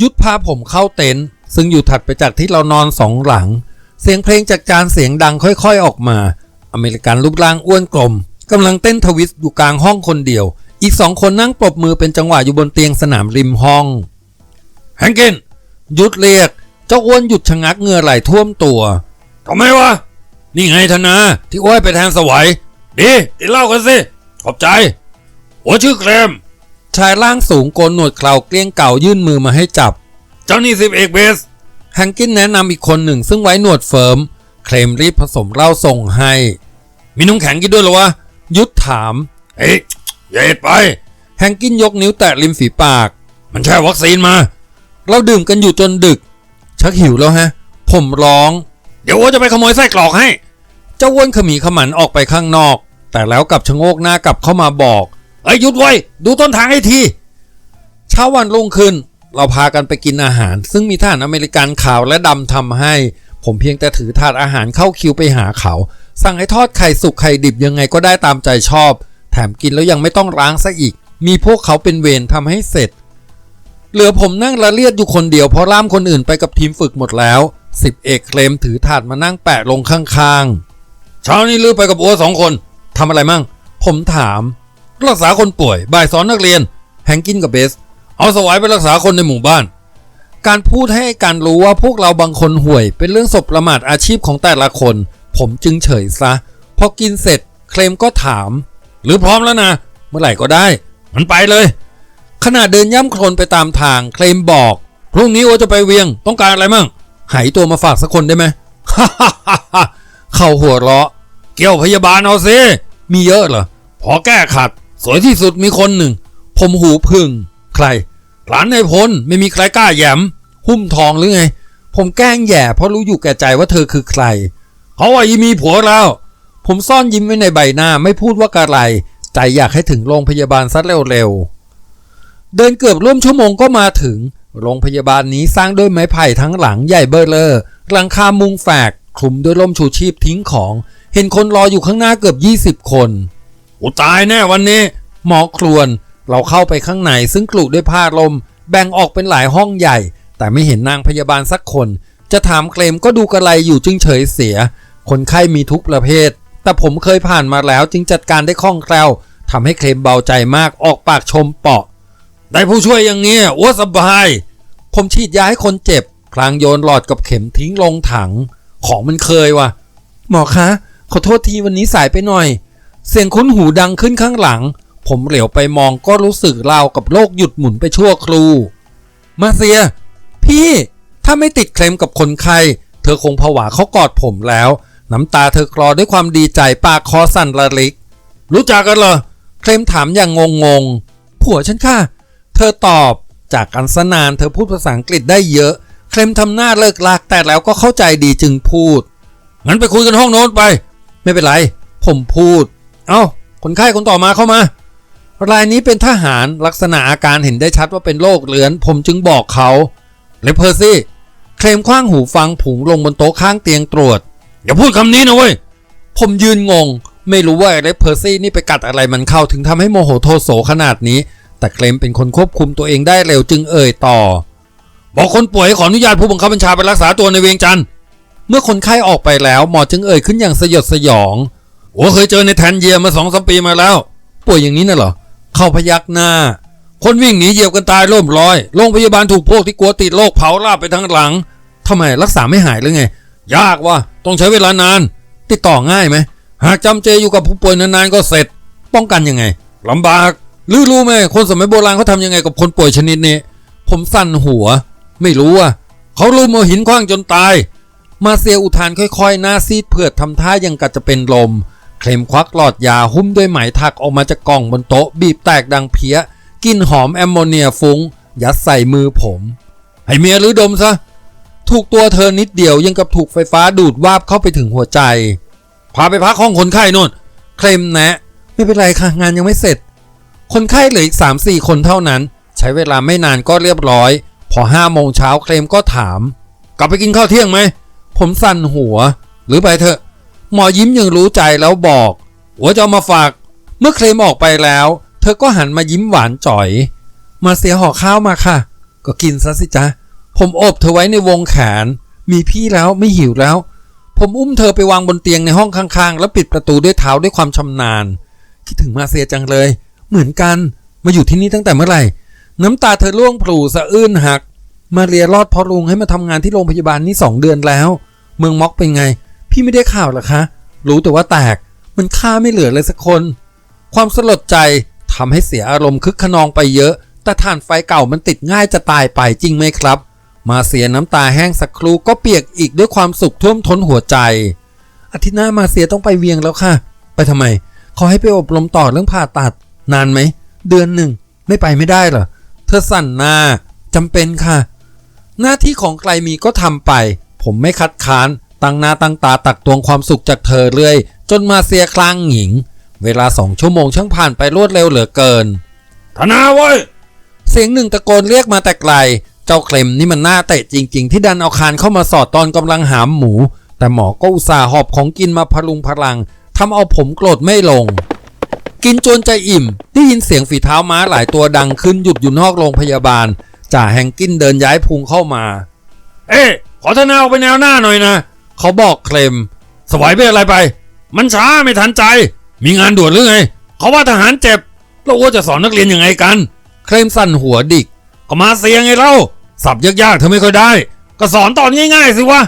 ยุดพาผมเข้าเต็นท์ซึ่งอยู่ถัดไปจากที่เรานอนสองหลัง เสียงเพลงจากจานเสียงดังค่อยๆออกมา อเมริกันรูปร่างอ้วนกลมกำลังเต้นทวิสต์อยู่กลางห้องคนเดียว อีกสองคนนั่งปรบมือเป็นจังหวะอยู่บนเตียงสนามริมห้องแฮงกินยุดเรียก เจ้าอ้วนหยุดชะงักเงื่อไหลท่วมตัวทำไมวะ นี่ไงธนาที่อ้วยไปแทนสวัยดีติดเหล่ากันสิ ขอบใจ หัวชื่อเคลม ชายร่างสูงโกนหนวดเคราเกลี้ยงเก่ายื่นมือมาให้จับ เจ้านี่สิบเอกเบสแฮงกินแนะนำอีกคนหนึ่งซึ่งไว้หนวดเฟิร์ม เคลมรีบผสมเหล้าส่งให้ มีน้ำแข็งกินด้วยเหรอวะ ยุทธถามเฮ้ยอย่าเอ็ดไปแฮงกินยกนิ้วแตะริมฝีปาก มันแช่วัคซีนมา เราดื่มกันอยู่จนดึก ชักหิวแล้วฮะ ผมร้อง เดี๋ยวว่าจะไปขโมยไส้กรอกให้ เจ้าอ้วนขมีขมันออกไปข้างนอก แต่แล้วกลับชะโงกหน้ากลับเข้ามาบอก เอ้ยหยุดไว้ดูต้นทางให้ทีเช้าวันรุ่งขึ้นเราพากันไปกินอาหาร ซึ่งมีทหารอเมริกันขาวและดำทำให้ ผมเพียงแต่ถือถาดอาหารเข้าคิวไปหาเขา สั่งให้ทอดไข่สุกไข่ดิบยังไงก็ได้ตามใจชอบ แถมกินแล้วยังไม่ต้องล้างซะอีก มีพวกเขาเป็นเวรทำให้เสร็จ เหลือผมนั่งละเลียดอยู่คนเดียวเพราะล่ามคนอื่นไปกับทีมฝึกหมดแล้วสิบเอกเคลมถือถาดมานั่งแปะลงข้างๆเช้านี้ลือไปกับอัวสองคนทำอะไรมั่ง ผมถาม รักษาคนป่วย บ่ายสอนนักเรียน แฮงกินกับเบส เอาสวายไปรักษาคนในหมู่บ้าน การพูดให้การรู้ว่าพวกเราบางคนห่วย เป็นเรื่องศพประมาทอาชีพของแต่ละคน ผมจึงเฉยซะ พอกินเสร็จ เคลมก็ถาม หรือพร้อมแล้วนะ เมื่อไหร่ก็ได้ มันไปเลย ขณะเดินย่ำโคลนไปตามทาง เคลมบอก พรุ่งนี้โอจะไปเวียง ต้องการอะไรมั่ง หายตัวมาฝากสักคนได้ไหมฮ่าฮ่าฮ่าเข้าหัวเราะ เกี่ยวพยาบาลเอาสิมีเยอะเหรอ พอแก้ขัด สวยที่สุดมีคนหนึ่ง ผมหูพึ่ง ใคร หลานในพลไม่มีใครกล้าแยมหุ้มทองหรือไง ผมแกล้งแย่เพราะรู้อยู่แก่ใจว่าเธอคือใครเขาว่ายีมีผัวแล้ว ผมซ่อนยิ้มไว้ในใบหน้าไม่พูดว่ากะไร ใจอยากให้ถึงโรงพยาบาลซัดเร็วๆ เดินเกือบร่วมชั่วโมงก็มาถึง โรงพยาบาลนี้สร้างด้วยไม้ไผ่ทั้งหลังใหญ่เบอร์เลอร์หลังคามุงแฝกคลุมด้วยร่มชูชีพทิ้งของ เห็นคนรออยู่ข้างหน้าเกือบ 20 คน อุตายแน่วันนี้ หมอครวน เราเข้าไปข้างในซึ่งกลุด้วยผ้าลม แบ่งออกเป็นหลายห้องใหญ่ แต่ไม่เห็นนางพยาบาลสักคน จะถามเคลมก็ดูกระไรอยู่จึงเฉยเสีย คนไข้มีทุกประเภท แต่ผมเคยผ่านมาแล้วจึงจัดการได้คล่องแคล่วทำให้เคลมเบาใจมากออกปากชมเปาะ ได้ผู้ช่วยอย่างเงี้ยอ้วสบาย ผมฉีดยาให้คนเจ็บ พลางโยนหลอดกับเข็มทิ้งลงถัง ของมันเคยว่ะ หมอคะ ขอโทษทีวันนี้สายไปหน่อย เสียงคุ้นหูดังขึ้นข้างหลัง ผมเหลียวไปมองก็รู้สึกราวกับโลกหยุดหมุนไปชั่วครูมาเซีย พี่ ถ้าไม่ติดเคลมกับคนไข้เธอคงผวาเขากอดผมแล้ว น้ำตาเธอคลอด้วยความดีใจปากคอสั่นระลิก รู้จักกันเหรอ เคลมถามอย่างงงงๆผัวฉันค่ะ เธอตอบจากกันสนานเธอพูดภาษาอังกฤษได้เยอะ เคลมทำหน้าเลิกลากแต่แล้วก็เข้าใจดีจึงพูด งั้นไปคุยกันห้องโน้นไป ไม่เป็นไร ผมพูด เอ้าคนไข้คนต่อมาเข้ามารายนี้เป็นทหารลักษณะอาการเห็นได้ชัดว่าเป็นโรคเลือน ผมจึงบอกเขาเลเพอร์ซี่เคลมคว้างหูฟังผุงลงบนโต๊ะข้างเตียงตรวจ อย่าพูดคำนี้นะเว้ย ผมยืนงง ไม่รู้ว่าเลเพอร์ซี่นี่ไปกัดอะไรมันเข้าถึงทำให้โมโหโทโสขนาดนี้ แต่เคลมเป็นคนควบคุมตัวเองได้เร็วจึงเอ่ยต่อ บอกคนป่วยขออนุญาตผู้บังคับบัญชาไปรักษาตัวในเวียงจันทร์เมื่อคนไข้ออกไปแล้วหมอจึงเอ่ยขึ้นอย่างสยดสยอง โอ้เคยเจอในแทนเยียมาสองสามปีมาแล้ว ป่วยอย่างนี้น่ะเหรอ เข้าพยักหน้า คนวิ่งหนีเหยียบกันตายร่มร้อย โรงพยาบาลถูกพวกที่กลัวติดโรคเผาลาบไปทั้งหลังทำไมรักษาไม่หายหรือไง ยากว่ะ ต้องใช้เวลานาน ติดต่อง่ายไหม หากจำเจอยู่กับผู้ป่วยนานๆก็เสร็จ ป้องกันยังไงลำบากหรือรู้ไหมคนสมัยโบราณเขาทำยังไงกับคนป่วยชนิดนี้ ผมสั่นหัว ไม่รู้อะเขาลุมเอาหินคว้างจนตาย มาเซียอุทานค่อยๆ หน้าซีดเผือดทำท่ายังกะจะเป็นลม เคลมควักหลอดยาหุ้มด้วยไหมถักออกมาจากกล่องบนโต๊ะบีบแตกดังเพี้ยกลินหอมแอมโมเนียฟุง้ง ยัดใส่มือผม ให้เมียหรือดมซะ ถูกตัวเธอนิดเดียวยังกับถูกไฟฟ้าดูดวาบเข้าไปถึงหัวใจ พาไปพักห้องคนไข้นู่นเคลมแนะ ไม่เป็นไรค่ะ งานยังไม่เสร็จ คนไข้เหลืออีก 3 4 คนเท่านั้น ใช้เวลาไม่นานก็เรียบร้อย พอ5โมงเช้าเคลมก็ถาม กลับไปกินข้าวเที่ยงไหมผมสั่นหัว หรือไปเถอะ หมอยิ้มยังรู้ใจแล้วบอกหัวจะเอามาฝาก เมื่อเคลมออกไปแล้ว เธอก็หันมายิ้มหวานจ่อย มาเสียห่อข้าวมาค่ะ ก็กินซะสิจ๊ะ ผมอบเธอไว้ในวงแขน มีพี่แล้วไม่หิวแล้ว ผมอุ้มเธอไปวางบนเตียงในห้องข้าง ๆ แล้วปิดประตูด้วยเท้าด้วยความชำนาญ คิดถึงมาเซียจังเลย เหมือนกัน มาอยู่ที่นี่ตั้งแต่เมื่อไหร่ น้ำตาเธอร่วงพลูสะอื้นหัก มาเรียรอดพราะลุงให้มาทำงานที่โรงพยาบาลนี่สองเดือนแล้ว เมืองม็อกเป็นไง พี่ไม่ได้ข่าวหรอคะ รู้แต่ว่าแตก มันฆ่าไม่เหลือเลยสักคน ความสลดใจทำให้เสียอารมณ์คึกขนองไปเยอะ แต่ถ่านไฟเก่ามันติดง่ายจะตายไปจริงไหมครับ มาเสียน้ำตาแห้งสักครู่ก็เปียกอีกด้วยความสุขท่วมท้นหัวใจ อาทิตย์หน้ามาเสียต้องไปเวียงแล้วค่ะ ไปทำไมขาให้ไปอบรมต่อเรื่องผ่าตัด นานไหม เดือนหนึ่ง ไม่ไปไม่ได้เหรอ เธอสั่นหน้าจำเป็นค่ะ หน้าที่ของใครมีก็ทำไป ผมไม่คัดค้าน ตั้งหน้าตั้งตาตักตวงความสุขจากเธอเรื่อย จนมาเสียคลางหญิง เวลาสองชั่วโมงช่างผ่านไปรวดเร็วเหลือเกิน ธนาเว้ย เสียงหนึ่งตะโกนเรียกมาแต่ไกล เจ้าเคลมนี่มันหน้าเตะจริง ๆ ที่ดันเอาคานเข้ามาสอดตอนกำลังหามหมู แต่หมอก็อุตส่าห์หอบของกินมาพลุงพลังทำเอาผมโกรธไม่ลง กินจนใจอิ่ม ได้ยินเสียงฝีเท้าม้าหลายตัวดังขึ้นหยุดอยู่นอกโรงพยาบาลจ่าแฮงกินเดินย้ายพุงเข้ามา เอ๊ะขอธนาออกไปแนวหน้าหน่อยนะ เขาบอกเคลมสวายเป็นอะไรไป มันช้าไม่ทันใจ มีงานด่วนหรือไง เขาว่าทหารเจ็บ แล้วอ้วจะสอนนักเรียนยังไงกัน เคลมสั่นหัวดิกก็มาเสียงไงเล่าสับยากๆเธอไม่ค่อยได้ ก็สอนตอนง่ายๆสิวะ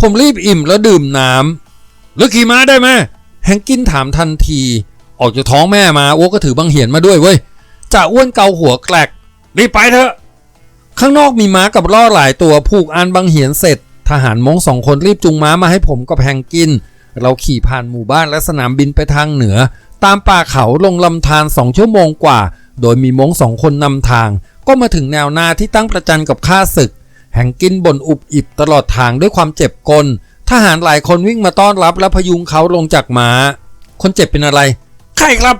ผมรีบอิ่มแล้วดื่มน้ำหรือขี่ม้าได้ไหมแฮงกินถามทันที ออกจากท้องแม่มาอ้วก็ถือบังเหียนมาด้วยเว้ยจ่าอ้วนเกาหัวแกลกรีบไปเถอะ ข้างนอกมีม้ากับล่อหลายตัวผูกอันบังเหียนเสร็จ ทหารมงสองคนรีบจูงม้ามาให้ผมกับแฮงกิน เราขี่ผ่านหมู่บ้านและสนามบินไปทางเหนือ ตามป่าเขาลงลำธารสองชั่วโมงกว่า โดยมีมงสองคนนำทาง ก็มาถึงแนวหน้าที่ตั้งประจันกับข้าศึกแฮงกินบ่นอุบอิบตลอดทางด้วยความเจ็บกลทหารหลายคนวิ่งมาต้อนรับและพยุงเขาลงจากม้า คนเจ็บเป็นอะไรใครครับ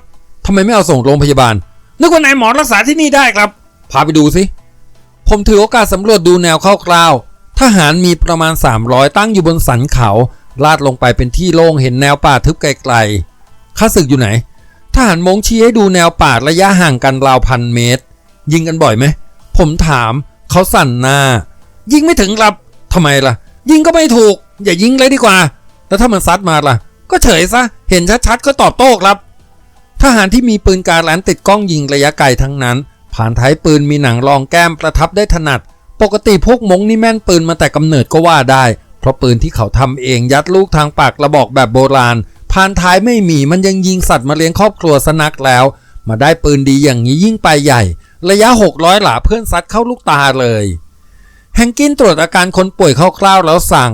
ทำไมไม่เอาส่งโรงพยาบาล นึกว่านายหมอรักษาที่นี่ได้ครับ พาไปดูสิ ผมถือโอกาสสำรวจดูแนวคร่าว ทหารมีประมาณ 300 ตั้งอยู่บนสันเขา ลาดลงไปเป็นที่โล่งเห็นแนวป่าทึบไกลๆข้าศึกอยู่ไหน ทหารมงชี้ให้ดูแนวป่าระยะห่างกันราวพันเมตร ยิงกันบ่อยไหม ผมถาม เขาสั่นหน้า ยิงไม่ถึงครับทำไมล่ะ ยิงก็ไม่ถูก อย่ายิงเลยดีกว่า แล้วถ้ามันซัดมาล่ะ ก็เฉยซะ เห็นชัดๆก็ตอบโต้ครับทหารที่มีปืนการแลนติดกล้องยิงระยะไกลทั้งนั้น ผ่านท้ายปืนมีหนังรองแก้มประทับได้ถนัด ปกติพวกมงนี่แม่นปืนมาแต่กำเนิดก็ว่าได้ เพราะปืนที่เขาทำเองยัดลูกทางปากกระบอกแบบโบราณผ่านท้ายไม่มีมันยังยิงสัตว์มาเลี้ยงครอบครัวสนักแล้ว มาได้ปืนดีอย่างนี้ยิ่งไปใหญ่ ระยะ 600 หลาเพื่อนซัดเข้าลูกตาเลย แฮงกินตรวจอาการคนป่วยคร่าวๆแล้วสั่ง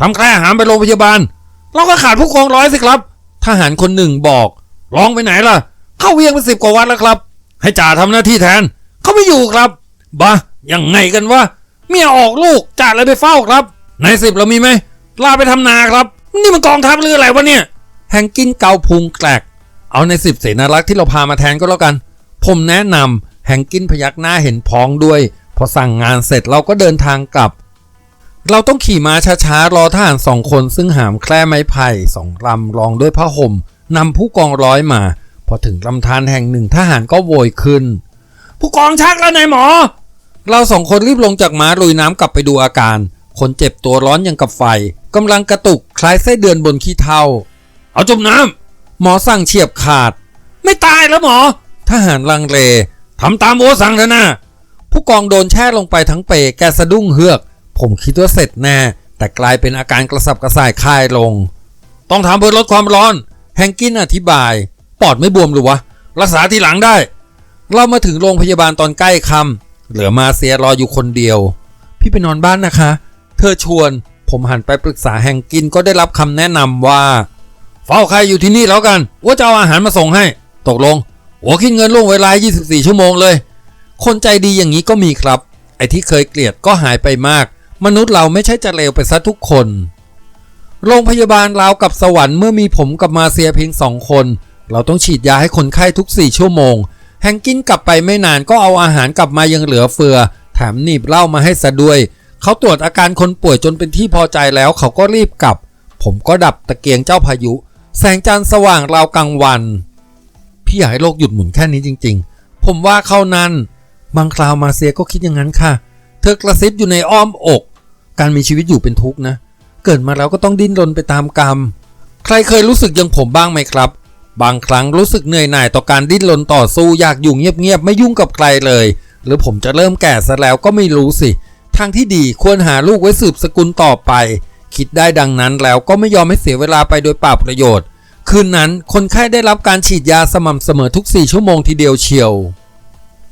ทำแคร่หามไปโรงพยาบาล เราก็ขาดผู้กองร้อยสิครับ ทหารคนหนึ่งบอกร้องไปไหนล่ะ เข้าเวียงไปสิบกว่าวันแล้วครับ ให้จ่าทำหน้าที่แทน เขาไม่อยู่ครับบ้า ยังไงกันวะเมียออกลูกจ่าเลยไปเฝ้าครับในสิบเรามีไหมลาไปทำนาครับ นี่มันกองทัพหรืออะไรวะเนี่ยแฮงกินเกาพุงแกลกเอาในสิบเสนารักษ์ที่เราพามาแทนก็แล้วกัน ผมแนะนำแฮงกินพยักหน้าเห็นพ้องด้วย พอสั่งงานเสร็จเราก็เดินทางกลับ เราต้องขี่ม้าช้าๆรอทหารสองคนซึ่งหามแคร่ไม้ไผ่สองลำรองด้วยผ้าห่มนำผู้กองร้อยมา พอถึงลำธารแห่งหนึ่งทหารก็โวยขึ้น ผู้กองชักแล้วนายหมอ เราสองคนรีบลงจากม้าลุยน้ำกลับไปดูอาการ คนเจ็บตัวร้อนอย่างกับไฟกำลังกระตุกคล้ายไส้เดือนบนขี้เถ้าเอาจมน้หมอสั่งเฉียบขาดำไม่ตายแล้วหมอ ทหารลังเลทำตามโอสั่งเถอะนะผู้กองโดนแช่ลงไปทั้งเปแกสะดุ้งเฮือก ผมคิดว่าเสร็จแน่ แต่กลายเป็นอาการกระสับกระส่ายคายลง ต้องทำเพื่อลดความร้อน แฮงกินอธิบาย ปอดไม่บวมหรือวะ รักษาทีหลังได้ เรามาถึงโรงพยาบาลตอนใกล้ค่ำ เหลือมาเซียรออยู่คนเดียว พี่ไปนอนบ้านนะคะ เธอชวนผมหันไปปรึกษาแฮงกินก็ได้รับคำแนะนำว่า เฝ้าใครอยู่ที่นี่แล้วกันว่าจะเอาอาหารมาส่งให้ ตกลง หัวคิดเงินล่วงเวลา 24 ชั่วโมงเลย คนใจดีอย่างนี้ก็มีครับ ไอ้ที่เคยเกลียดก็หายไปมาก มนุษย์เราไม่ใช่จะเลวไปซะทุกคน โรงพยาบาลราวกับสวรรค์เมื่อมีผมกับมาเซียเพียงสองคน เราต้องฉีดยาให้คนไข้ทุก 4 ชั่วโมง แฮงกินกลับไปไม่นานก็เอาอาหารกลับมายังเหลือเฟือแถมหนีบเหล้ามาให้ซะด้วย เขาตรวจอาการคนป่วยจนเป็นที่พอใจแล้วเขาก็รีบกลับ ผมก็ดับตะเกียงเจ้าพายุ แสงจันทร์สว่างราวกลางวัน พี่อยากให้โลกหยุดหมุนแค่นี้จริง ๆ ผมว่าเขานั้น บางคราวมาเซียก็คิดอย่างนั้นค่ะ เธอกระซิบอยู่ในอ้อมอก การมีชีวิตอยู่เป็นทุกข์นะ เกิดมาแล้วก็ต้องดิ้นรนไปตามกรรม ใครเคยรู้สึกอย่างผมบ้างไหมครับ บางครั้งรู้สึกเหนื่อยหน่ายต่อการดิ้นรนต่อสู้อยากอยู่เงียบๆไม่ยุ่งกับใครเลย หรือผมจะเริ่มแก่ซะแล้วก็ไม่รู้สิ ทางที่ดีควรหาลูกไว้สืบสกุลต่อไป คิดได้ดังนั้นแล้วก็ไม่ยอมให้เสียเวลาไปโดยเปล่าประโยชน์ คืนนั้นคนไข้ได้รับการฉีดยาสม่ำเสมอทุก 4 ชั่วโมงทีเดียวเชียว